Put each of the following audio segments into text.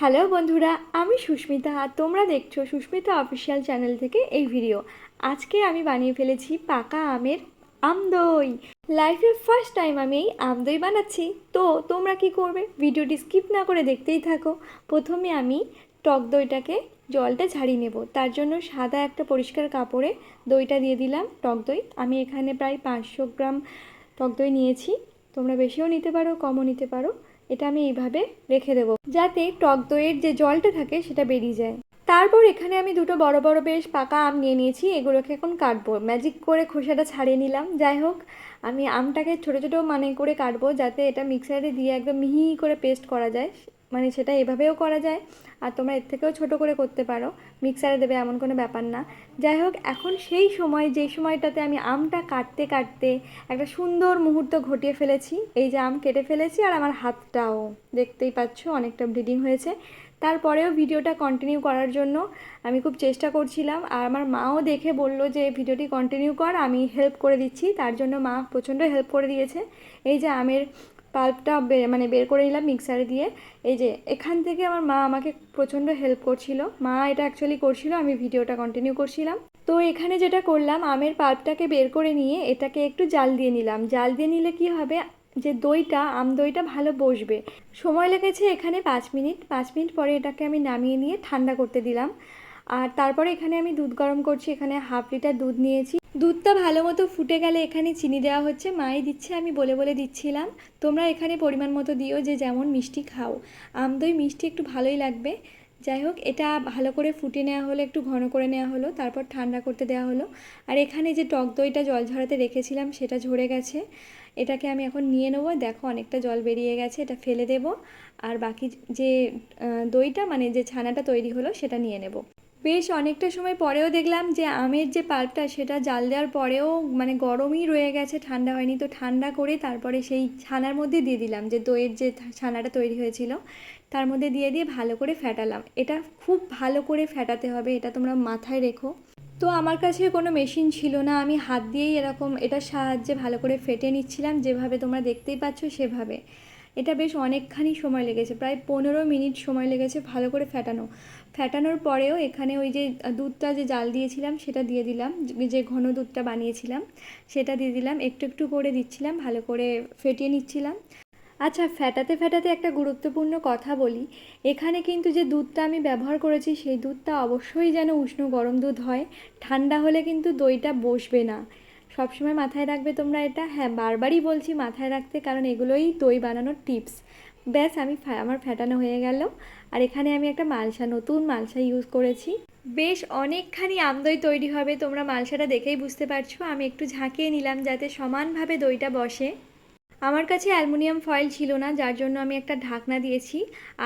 Hello বন্ধুরা, আমি সুস্মিতা। আর তোমরা দেখছ সুস্মিতা অফিসিয়াল চ্যানেল থেকে এই ভিডিও। আজকে আমি বানিয়ে ফেলেছি পাকা আমের আমদই লাইফে ফার্স্ট টাইম আমি এই আমদই বানাচ্ছি। তো, তোমরা কি করবে? ভিডিওটি স্কিপ না করে দেখতেই থাকো। প্রথমে আমি টক দইটাকে জলটা ঝাড়িয়ে নেব। তার জন্য সাদা একটা পরিষ্কার কাপড়ে দইটা দিয়ে দিলাম টক দই। আমি এখানে প্রায় পাঁচশো গ্রাম টক দই নিয়েছি। তোমরা বেশিও নিতে পারো, কমও নিতে পারো। এটা আমি এইভাবে রেখে দেবো, যাতে টক দইয়ের যে জলটা থাকে সেটা বেরিয়ে যায়। তারপর এখানে আমি দুটো বড় বড় বেশ পাকা আম নিয়ে নিয়েছি, এগুলোকে এখন কাটবো। ম্যাজিক করে খোসাটা ছাড়িয়ে নিলাম। যাই হোক, আমি আমটাকে ছোট ছোটো মানে করে কাটবো, যাতে এটা মিক্সারে দিয়ে একদম মিহি করে পেস্ট করা যায়। মানে সেটা এভাবেও করা যায়। আর তোমরা এর থেকেও ছোট করে করতে পারো। মিক্সারে দেবে এমন কোনো ব্যাপার না। যাই হোক, এখন সেই সময় যেই সময়টাতে আমি আমটা কাটতে কাটতে একটা সুন্দর মুহূর্ত ঘটিয়ে ফেলেছি। এই যে আম কেটে ফেলেছি আর আমার হাতটাও। দেখতেই পাচ্ছ, অনেকটা ব্লিডিং হয়েছে। তারপরেও ভিডিওটা কন্টিনিউ করার জন্য আমি খুব চেষ্টা করছিলাম। আর আমার মাও দেখে বলল যে, ভিডিওটি কন্টিনিউ কর, আমি হেল্প করে দিচ্ছি। তার জন্য মা প্রচণ্ড হেল্প করে দিয়েছে। এই যে আমের পাল্পটা মানে বের করে নিলাম মিক্সারে দিয়ে। এই যে, এখান থেকে আমার মা আমাকে প্রচণ্ড হেল্প করছিল। মা এটা অ্যাকচুয়ালি করছিল, আমি ভিডিওটা কন্টিনিউ করছিলাম। তো এখানে যেটা করলাম, আমের পাল্পটাকে বের করে নিয়ে এটাকে একটু জাল দিয়ে নিলাম। জাল দিয়ে নিলে কি হবে, যে দইটা, আম দইটা ভালো বসবে। সময় লেগেছে এখানে পাঁচ মিনিট। পাঁচ মিনিট পরে এটাকে আমি নামিয়ে নিয়ে ঠান্ডা করতে দিলাম। আর তারপরে এখানে আমি দুধ গরম করছি। এখানে হাফ লিটার দুধ নিয়েছি। দুধটা ভালো মতো ফুটে গেলে এখানে চিনি দেওয়া হচ্ছে। মাই দিচ্ছে, আমি বলে বলে দিচ্ছিলাম। তোমরা এখানে পরিমাণ মতো দিও যে যেমন মিষ্টি খাও। আম, দই, মিষ্টি একটু ভালোই লাগবে। যাই হোক, এটা ভালো করে ফুটে নেওয়া হলো, একটু ঘন করে নেওয়া হলো, তারপর ঠান্ডা করতে দেওয়া হলো। আর এখানে যে টক দইটা জল ঝরাতে রেখেছিলাম, সেটা ঝরে গেছে। এটাকে আমি এখন নিয়ে নেব। দেখো, অনেকটা জল বেরিয়ে গেছে, এটা ফেলে দেব। আর বাকি যে দইটা মানে যে ছানাটা তৈরি হলো, সেটা নিয়ে নেব। বেশ অনেকটা সময় পরেও দেখলাম যে আমের যে পাল্পটা সেটা জাল দেওয়ার পরেও মানে গরমই রয়ে গেছে, ঠান্ডা হয়নি। তো ঠান্ডা করে তারপরে সেই ছানার মধ্যে দিয়ে দিলাম যে দইয়ের যে ছানাটা তৈরি হয়েছিল, তার মধ্যে দিয়ে দিয়ে ভালো করে ফ্যাটালাম এটা খুব ভালো করে ফ্যাটাতে হবে, এটা তোমরা মাথায় রেখো। তো আমার কাছে কোনো মেশিন ছিল না, আমি হাত দিয়েই এরকম এটার সাহায্যে ভালো করে ফেটে নিচ্ছিলাম, যেভাবে তোমরা দেখতেই পাচ্ছ সেভাবে। এটা বেশ অনেকখানি সময় লেগেছে, প্রায় পনেরো মিনিট সময় লেগেছে ভালো করে ফ্যাটানো ফ্যাটানোর পরেও এখানে ওই যে দুধটা যে জাল দিয়েছিলাম সেটা দিয়ে দিলাম, যে ঘন দুধটা বানিয়েছিলাম সেটা দিয়ে দিলাম, একটু একটু করে দিচ্ছিলাম, ভালো করে ফেটিয়ে নিচ্ছিলাম। আচ্ছা ফ্যাটাতে ফ্যাটাতে একটা গুরুত্বপূর্ণ কথা বলি। এখানে কিন্তু যে দুধটা আমি ব্যবহার করেছি সেই দুধটা অবশ্যই যেন উষ্ণ গরম দুধ হয়, ঠান্ডা হলে কিন্তু দইটা বসবে না। সবসময় মাথায় রাখবে তোমরা এটা? হ্যাঁ বারবারই বলছি মাথায় রাখতে, কারণ এগুলোই দই বানানোর টিপস। ব্যাস, আমি আমার ফ্যাটানো হয়ে গেল। আর এখানে আমি একটা মালসা, নতুন মালসা ইউজ করেছি। বেশ অনেকখানি আমদই তৈরি হবে, তোমরা মালসাটা দেখেই বুঝতে পারছ। আমি একটু ঝাঁকিয়ে নিলাম যাতে সমানভাবে দইটা বসে। আমার কাছে অ্যালুমিনিয়াম ফয়েল ছিল না, যার জন্য আমি একটা ঢাকনা দিয়েছি।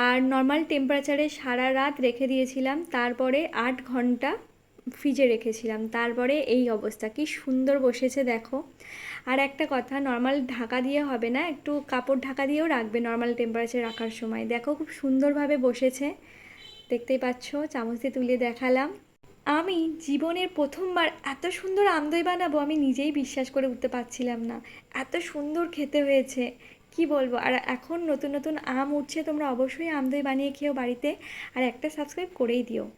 আর নর্মাল টেম্পারেচারে সারা রাত রেখে দিয়েছিলাম। তারপরে আট ঘণ্টা ফ্রিজে রেখেছিলাম। তারপরে এই অবস্থা। কি সুন্দর বসেছে দেখো। আর একটা কথা নর্মাল ঢাকা দিয়ে হবে না, একটু কাপড় ঢাকা দিয়েও রাখবে নর্মাল টেম্পারেচার রাখার সময়। দেখো খুব সুন্দরভাবে বসেছে। দেখতেই পাচ্ছ, চামচ দিয়ে তুলে দেখালাম। আমি জীবনের প্রথমবার এত সুন্দর আমদই বানাবো, আমি নিজেই বিশ্বাস করে উঠতে পারছিলাম না। এত সুন্দর খেতে হয়েছে। কি বলব? আর এখন নতুন নতুন আম উঠছে, তোমরা অবশ্যই আমদই বানিয়ে খেও বাড়িতে। আর একটা সাবস্ক্রাইব করেই দিও।